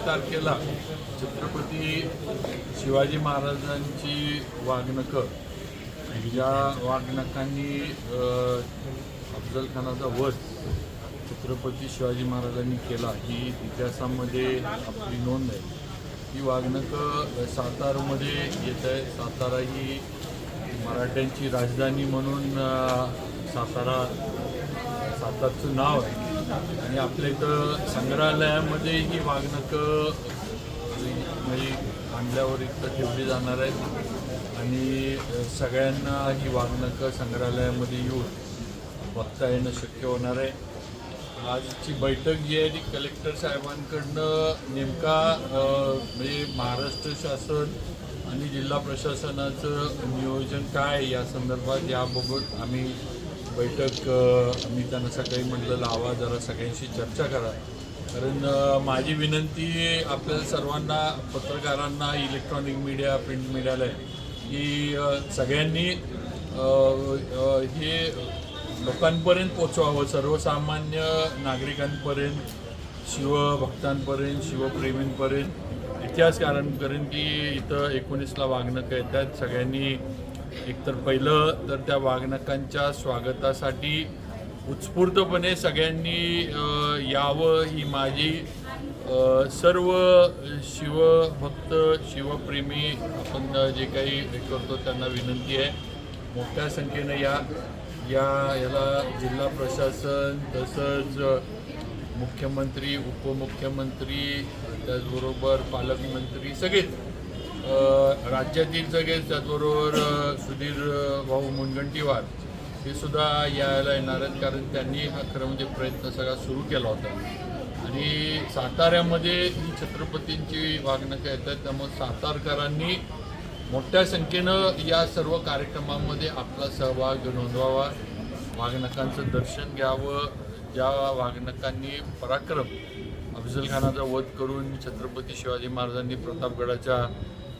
एक तारखेला छत्रपती शिवाजी महाराजांची वाघनकं ज्या वाघनकांनी अफजलखानाचा अफजल खानाचा वध छत्रपती शिवाजी महाराजांनी केला. ही इतिहासामध्ये आपली नोंद आहे. ही वाघनकं सातारमध्ये येत आहे सातारा ही मराठ्यांची राजधानी म्हणून सातारा सातारचं नाव आहे. आणि आपल्या इथं संग्रहालयामध्ये ही वागणकं म्हणजे आणल्यावर इथं ठेवली जाणार आहेत. आणि सगळ्यांना ही वागणकं संग्रहालयामध्ये येऊन बघता येणं शक्य होणार आहे. आजची बैठक जी आहे ती कलेक्टर साहेबांकडनं नेमका म्हणजे महाराष्ट्र शासन आणि जिल्हा प्रशासनाचं नियोजन काय या संदर्भात याबाबत आम्ही बैठक आम्ही त्यांना सकाळी म्हटलं लावा जरा सगळ्यांशी चर्चा करा. कारण माझी विनंती आपल्या सर्वांना पत्रकारांना इलेक्ट्रॉनिक मीडिया प्रिंट मीडियाला आहे की सगळ्यांनी हे लोकांपर्यंत पोचवावं सर्वसामान्य नागरिकांपर्यंत शिवभक्तांपर्यंत शिवप्रेमींपर्यंत इतिहासकारांपर्यंत की इथं एकोणीसला वागणं काय त्यात सगळ्यांनी एकतर पहिलं तर त्या वाघनकांच्या स्वागतासाठी उत्स्फूर्तपणे सगळ्यांनी यावं ही माझी सर्व शिवभक्त शिवप्रेमी आपण जे काही हे करतो त्यांना विनंती आहे. मोठ्या संख्येनं या या याला जिल्हा प्रशासन तसंच मुख्यमंत्री उपमुख्यमंत्री त्याचबरोबर पालकमंत्री सगळेच राज्यातील सगळेच त्याचबरोबर सुधीर भाऊ मुनगंटीवार हे सुद्धा यायला येणार आहेत कारण त्यांनी हा खरं म्हणजे प्रयत्न सगळा सुरू केला होता. आणि साताऱ्यामध्ये ही छत्रपतींची वागणकं येतात त्यामुळे सातारकरांनी मोठ्या संख्येनं या सर्व कार्यक्रमामध्ये आपला सहभाग नोंदवावा वाघनकांचं दर्शन घ्यावं ज्या वाघनकांनी पराक्रम अफजल खानाचा वध करून छत्रपती शिवाजी महाराजांनी प्रतापगडाच्या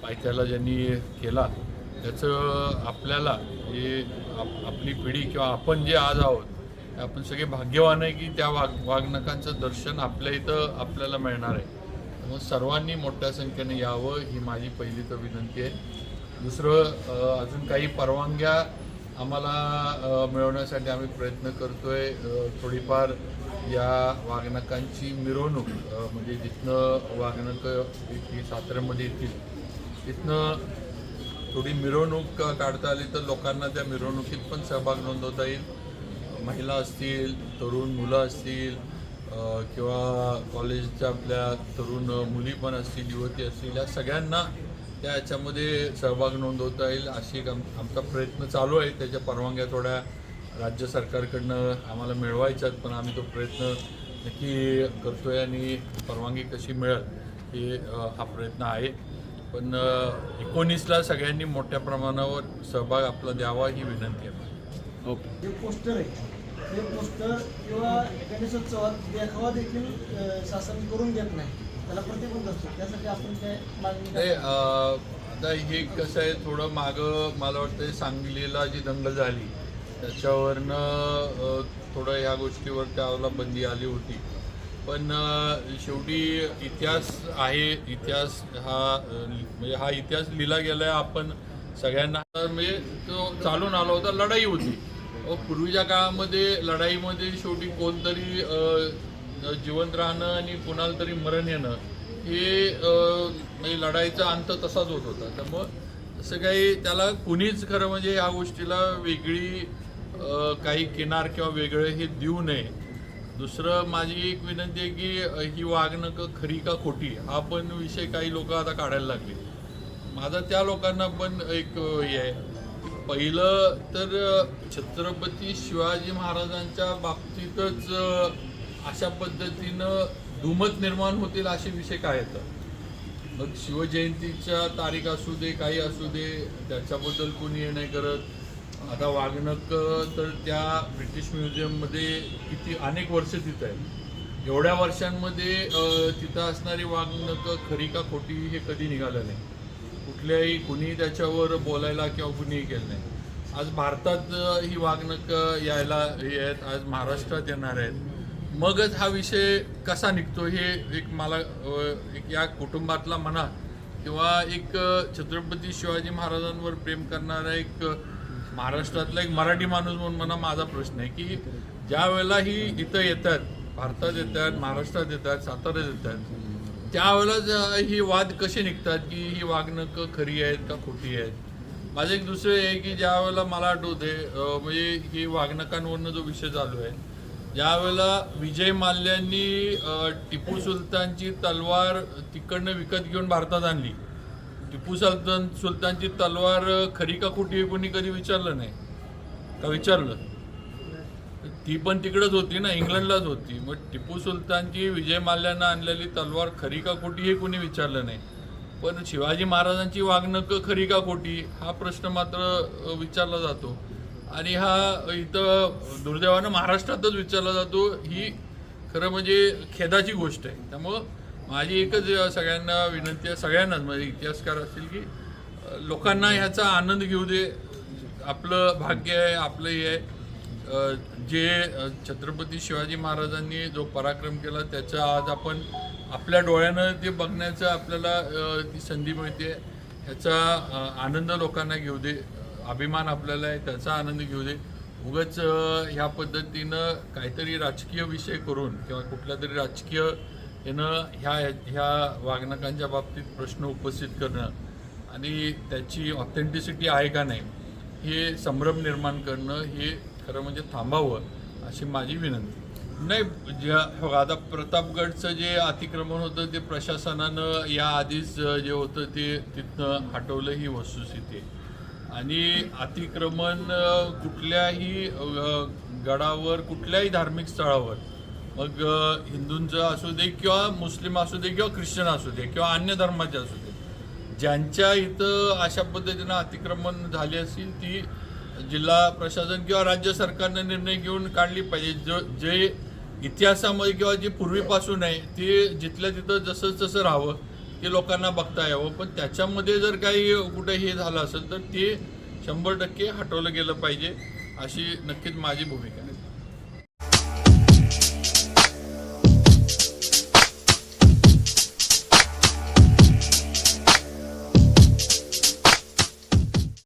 पायथ्याला ज्यांनी केला त्याचं आपल्याला हे आप आपली पिढी किंवा आपण जे आज आहोत आपण सगळे भाग्यवान आहे की त्या वाघ वाघनकांचं दर्शन आपल्या इथं आपल्याला मिळणार आहे. त्यामुळे सर्वांनी मोठ्या संख्येने यावं ही माझी पहिली तर विनंती आहे. दुसरं अजून काही परवानग्या आम्हाला मिळवण्यासाठी आम्ही प्रयत्न करतोय आहे थोडीफार या वाघनकांची मिरवणूक म्हणजे जिथनं वाघनकं ही साताऱ्यामध्ये येतील इथनं थोडी मिरवणूक काढता आली तर लोकांना त्या मिरवणुकीत पण सहभाग नोंदवता येईल. महिला असतील तरुण मुलं असतील किंवा कॉलेजच्या आपल्या तरुण मुली पण असतील युवती असतील या सगळ्यांना त्या याच्यामध्ये सहभाग नोंदवता येईल अशी एक आम आमचा प्रयत्न चालू आहे. त्याच्या परवानग्या थोड्या राज्य सरकारकडनं आम्हाला मिळवायच्यात पण आम्ही तो प्रयत्न नक्की करतोय आणि परवानगी कशी मिळेल हे हा प्रयत्न आहे. पण एकोणीसला सगळ्यांनी मोठ्या प्रमाणावर सहभाग आपला द्यावा ही विनंती आहे. ओके. जे पोस्टर आहे. ते पोस्टर किंवा गणेशोत्सवात देखावा देखील शासन करून देत नाही. त्याला प्रतिबंध असतो. त्यासाठी आपण काय मागणी नाही करतो? अ, आता हे कसं आहे थोडं मागं मला वाटतं सांगलीला जी दंगल झाली त्याच्यावरनं थोडं ह्या गोष्टीवर त्याला बंदी आली होती. पण शेवटी इतिहास आहे इतिहास हा म्हणजे हा इतिहास लिहिला गेला आहे आपण सगळ्यांना म्हणजे तो चालून आला होता लढाई होती. पूर्वीच्या काळामध्ये लढाईमध्ये शेवटी कोणतरी जिवंत राहणं आणि कोणाला तरी मरण येणं हे म्हणजे लढाईचा अंत तसाच होत होता. त्यामुळं असं काही त्याला कुणीच खरं म्हणजे या गोष्टीला वेगळी काही किनार किंवा वेगळं हे देऊ नये. दुसरं माझी एक विनंती आहे की ही वागणं खरी का खोटी हा पण विषय काही लोक आता काढायला लागले. माझा त्या लोकांना पण एक हे आहे. पहिलं तर छत्रपती शिवाजी महाराजांच्या बाबतीतच अशा पद्धतीनं दुमत निर्माण होतील असे विषय काय येतात मग शिवजयंतीच्या तारीख असू दे काही असू दे त्याच्याबद्दल कोणी हे नाही करत. आता वागणक तर त्या ब्रिटिश म्युझियममध्ये किती अनेक वर्ष तिथं आहे एवढ्या वर्षांमध्ये तिथं असणारी वागणक खरी का खोटी हे कधी निघालं नाही. कुठल्याही कुणी त्याच्यावर बोलायला किंवा कुणीही केलं नाही. आज भारतात ही वाघनक यायला हे आहेत. आज महाराष्ट्रात येणार आहेत. मगच हा विषय कसा निघतो हे एक मला एक या कुटुंबातला म्हणा किंवा एक छत्रपती शिवाजी महाराजांवर प्रेम करणारा एक महाराष्ट्रातला एक मराठी माणूस म्हणून म्हणा माझा प्रश्न आहे की ज्या वेळेला ही इथं येतात भारतात येतात महाराष्ट्रात येतात साताऱ्यात येतात त्यावेळेला ही वाद कसे निघतात की ही वागणं खरी आहेत का खोटी आहेत? माझं एक दुसरं आहे की ज्या वेळेला मला आठवते म्हणजे ही वागणकांवरनं जो विषय चालू आहे ज्या वेळेला विजय माल्यांनी टिपू सुलतानची तलवार तिकडनं विकत घेऊन भारतात आणली. टिपू सुलतान सुलतानची तलवार खरी का खोटी आहे कोणी कधी विचारलं नाही. का विचारलं? ती पण तिकडंच होती ना इंग्लंडलाच होती. मग टिपू सुलतानची विजय माल्यांना आणलेली तलवार खरी का खोटी हे कोणी विचारलं नाही. पण शिवाजी महाराजांची वागणूक खरी का खोटी हा प्रश्न मात्र विचारला जातो. आणि हा इथं दुर्दैवानं महाराष्ट्रातच विचारला जातो. ही खरं म्हणजे खेदाची गोष्ट आहे. त्यामुळं माझी एकच सगळ्यांना विनंती आहे सगळ्यांनाच म्हणजे इतिहासकार असतील की लोकांना ह्याचा आनंद घेऊ दे. आपलं भाग्य आहे आपलं हे आहे. जे छत्रपती शिवाजी महाराजांनी जो पराक्रम केला त्याचा आज आपण आपल्या डोळ्यानं ते बघण्याचं आपल्याला ती संधी मिळते. ह्याचा आनंद लोकांना घेऊ दे. अभिमान आपल्याला आहे त्याचा आनंद घेऊ दे. उगाच ह्या पद्धतीनं काहीतरी राजकीय विषय करून किंवा कुठल्या तरी राजकीय यानं ह्या ह्या वागणकांच्या बाबतीत प्रश्न उपस्थित करणं आणि त्याची ऑथेंटिसिटी आहे का नाही हे संभ्रम निर्माण करणं हे खरं म्हणजे थांबावं अशी माझी विनंती. नाही ज्या हो, आता प्रतापगडचं जे अतिक्रमण होतं ते प्रशासनानं या आधीच जे होतं ते तिथनं हटवलं ही वस्तुस्थिती आणि अतिक्रमण कुठल्याही गडावर कुठल्याही धार्मिक स्थळावर मग हिंदूंचं असू दे किंवा मुस्लिम असू दे किंवा ख्रिश्चन असू दे किंवा अन्य धर्माचे असू दे ज्यांच्या इथं अशा पद्धतीनं अतिक्रमण झाली असतील ती जिल्हा प्रशासन किंवा राज्य सरकारनं निर्णय घेऊन काढली पाहिजे. जो जे इतिहासामध्ये किंवा जे पूर्वीपासून आहे ते जिथल्या तिथं जसं तसं राहावं ते लोकांना बघता यावं. पण त्याच्यामध्ये जर काही कुठे हे झालं असेल तर ते शंभर टक्के हटवलं गेलं पाहिजे अशी नक्कीच माझी भूमिका आहे.